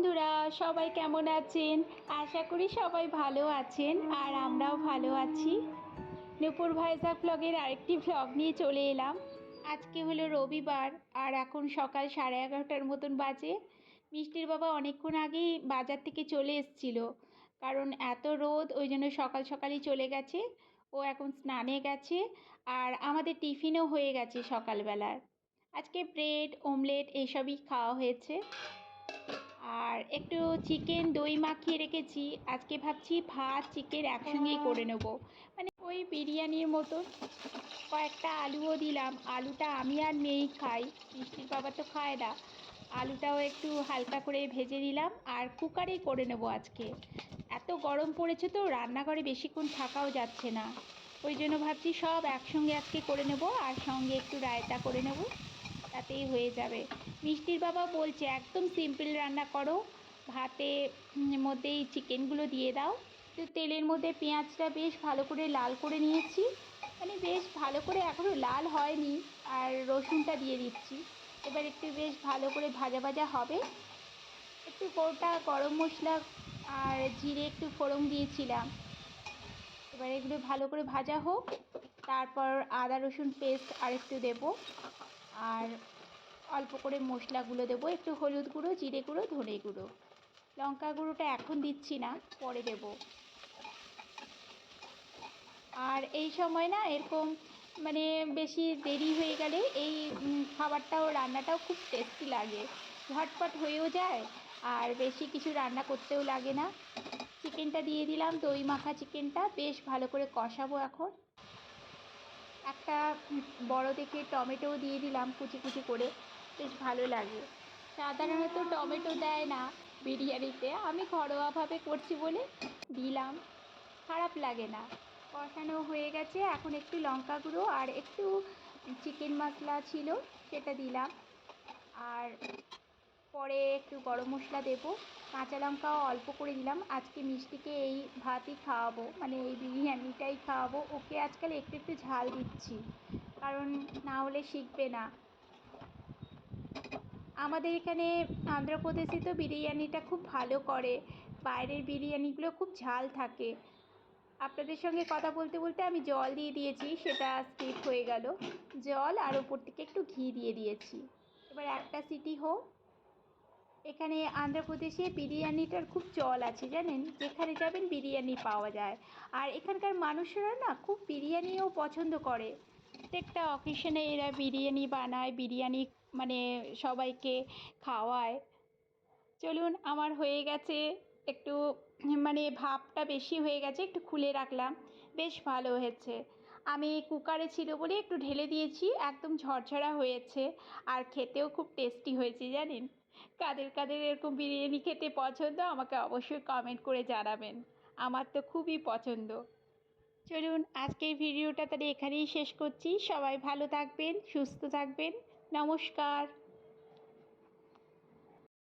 বন্ধুরা, সবাই কেমন আছেন? আশা করি সবাই ভালো আছেন আর আমরাও ভালো আছি। নূপুর ভাইজাক ব্লগের আরেকটি ব্লগ নিয়ে চলে এলাম। আজকে হলো রবিবার আর এখন সকাল সাড়ে এগারোটার মতন বাজে। মিষ্টির বাবা অনেকক্ষণ আগেই বাজার থেকে চলে এসেছিল। কারণ এত রোদ, ওই জন্য সকাল সকালই চলে গেছে। ও এখন স্নানে গেছে আর আমাদের টিফিনও হয়ে গেছে সকালবেলার। আজকে ব্রেড, অমলেট, এসবই খাওয়া হয়েছে। আর একটু চিকেন দই মাখিয়ে রেখেছি। আজকে ভাবছি ভাত চিকেন একসঙ্গেই করে নেব। মানে ওই বিরিয়ানির মতন কয়েকটা আলুও দিলাম। আলুটা আমি আর মেয়েই খাই, মিষ্টির বাবা তো খায় না। আলুটাও একটু হালকা করে ভেজে দিলাম আর কুকারেই করে নেব আজকে। এত গরম পড়েছে তো, রান্নাঘরে বেশিক্ষণ থাকাও যাচ্ছে না। ওই জন্য ভাবছি সব একসঙ্গে আজকে করে নেব আর সঙ্গে একটু রায়তা করে নেব। তাতেই হয়ে যাবে। মিষ্টির বাবা বলছে একদম সিম্পল রান্না করো। ভাতে উম, মধ্যেই চিকেনগুলো দিয়ে দাও। তো তেলের মধ্যে পেঁয়াজটা বেশ ভালো করে লাল করে নিয়েছি। মানে বেশ ভালো করে এখনও লাল হয়নি আর রসুনটা দিয়ে দিচ্ছি। এবার একটু বেশ ভালো করে ভাজা ভাজা হবে। একটু গোটা গরম মশলা আর জিরে একটু ফোড়ন দিয়েছিলাম। এবার এগুলো ভালো করে ভাজা হোক। তারপর আদা রসুন পেস্ট আর একটু দেবো। আর অল্প করে মশলাগুলো দেবো, একটু হলুদ গুঁড়ো, জিরে গুঁড়ো, ধনে গুঁড়ো। লঙ্কা গুঁড়োটা এখন দিচ্ছি না, পরে দেব। আর এই সময় না এরকম মানে বেশি দেরি হয়ে গেলে এই খাবারটাও, রান্নাটাও খুব টেস্টি লাগে। ঝটপট হয়েও যায়, আর বেশি কিছু রান্না করতেও লাগে না। চিকেনটা দিয়ে দিলাম, দই মাখা চিকেনটা, বেশ ভালো করে কষাবো এখন। একটা বড় দেখে টমেটোও দিয়ে দিলাম কুচি কুচি করে। বেশ ভালো লাগে। সাধারণত টমেটো দেয় না বিরিয়ানিতে। আমি ঘরোয়াভাবে করছি বলে দিলাম। খারাপ লাগে না। কষানো হয়ে গেছে। এখন একটু লঙ্কা গুঁড়ো আর একটু চিকেন মশলা ছিল সেটা দিলাম। আর পরে একটু গরম মশলা দেবো। কাঁচা লঙ্কাও অল্প করে দিলাম। আজকে মিষ্টিকে এই ভাতই খাওয়াবো। মানে এই বিরিয়ানিটাই খাওয়াবো। ওকে আজকাল একটু একটু ঝাল দিচ্ছি। কারণ না হলে শিখবে না। আমাদের এখানে আন্ধ্রপ্রদেশে তো বিরিয়ানিটা খুব ভালো করে। বাইরের বিরিয়ানিগুলো খুব ঝাল থাকে। আপনাদের সঙ্গে কথা বলতে বলতে আমি জল দিয়ে দিয়েছি, সেটা স্কিপ হয়ে গেল। জল আর ওপর থেকে একটু ঘি দিয়ে দিয়েছি। এবার একটা সিটি হোক। এখানে আন্ধ্রপ্রদেশে বিরিয়ানিটার খুব চল আছে জানেন? যেখানে যাবেন বিরিয়ানি পাওয়া যায়। আর এখানকার মানুষেরা না খুব বিরিয়ানিও পছন্দ করে। প্রত্যেকটা অকেশনে এরা বিরিয়ানি বানায়, বিরিয়ানি মানে সবাইকে খাওয়ায়। চলুন, আমার হয়ে গেছে একটু মানে ভাপটা বেশি হয়ে গেছে, একটু খুলে রাখলাম। বেশ ভালো হয়েছে। আমি কুকারে ছিল বলে একটু ঢেলে দিয়েছি, একদম ঝরঝরা হয়েছে। আর খেতেও খুব টেস্টি হয়েছে, জানেন? কাদের কাদের এরকম বিরিয়ানি খেতে পছন্দ, আমাকে অবশ্যই কমেন্ট করে জানাবেন। আমার তো খুবই পছন্দ। চলুন, আজকের ভিডিওটা তাহলে এখানেই শেষ করছি। সবাই ভালো থাকবেন, সুস্থ থাকবেন। নমস্কার।